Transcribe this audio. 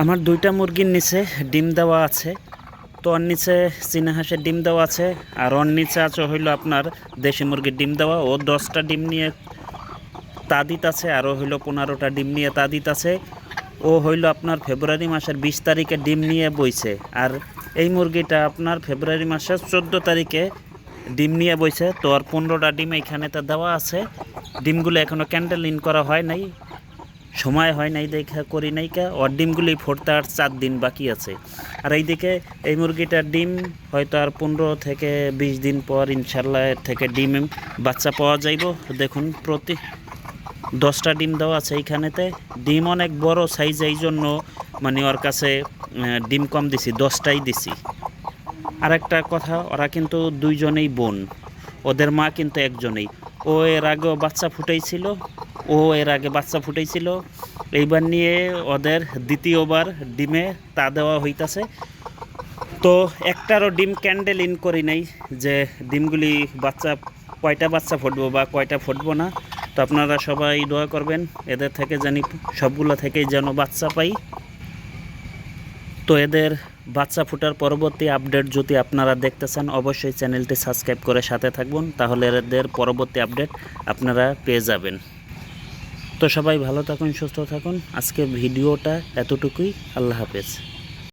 আমার দুইটা মুরগির নিচে ডিম দেওয়া আছে, তো ওর নিচে চীনা হাঁসের ডিম দেওয়া আছে, আর ওর নিচে আছে হইল আপনার দেশি মুরগির ডিম দেওয়া। ও দশটা ডিম নিয়ে তা দিতাছে আরও হইল পনেরোটা ডিম নিয়ে তা দিতাছে। ও হইল আপনার ফেব্রুয়ারি মাসের বিশ তারিখে ডিম নিয়ে বইছে, আর এই মুরগিটা আপনার ফেব্রুয়ারি মাসের চোদ্দ তারিখে ডিম নিয়ে বইছে। তো আর পনেরোটা ডিম এইখানেতে দেওয়া আছে। ডিমগুলো এখনও ক্যান্ডেল ইন করা হয় নাই। সময় হয় নাই দেখা করি নাই কা, ওর ডিমগুলি ফুটতে আর চার দিন বাকি আছে। আর এইদিকে এই মুরগিটার ডিম হয়তো আর পনেরো থেকে বিশ দিন পর ইনশাল্লাহ এর থেকে ডিম বাচ্চা পাওয়া যাইব। দেখুন, প্রতি দশটা ডিম দেওয়া আছে এইখানেতে। ডিম অনেক বড় সাইজ এই জন্য মানে ওর কাছে ডিম কম দিছি, দশটাই দিছি। আর একটা কথা, ওরা কিন্তু দুইজনেই বোন। ওদের মা কিন্তু একজনেই। ও এর আগেও বাচ্চা ফুটাইছিল ও এর আগে বাচ্চা ফুটাইছিল। এইবার নিয়ে ওদের দ্বিতীয়বার ডিমে তা দেওয়া হইতাছে। তো একটারও ডিম ক্যান্ডেল ইন করি নাই যে ডিমগুলি বাচ্চা কয়টা বাচ্চা ফুটবো বা কয়টা ফুটবো না। তো আপনারা সবাই দোয়া করবেন, এদের থেকে জানি সবগুলো থেকেই যেন বাচ্চা পাই। তো এদের বাচ্চা ফুটার পরবর্তী আপডেট যদি আপনারা দেখতে চান অবশ্যই চ্যানেলটি সাবস্ক্রাইব করে সাথে থাকবেন। তাহলে এদের পরবর্তী আপডেট আপনারা পেয়ে যাবেন। তো সবাই ভালো থাকুন সুস্থ থাকুন। আজকে ভিডিওটা এতটুকুই। আল্লাহ হাফেজ।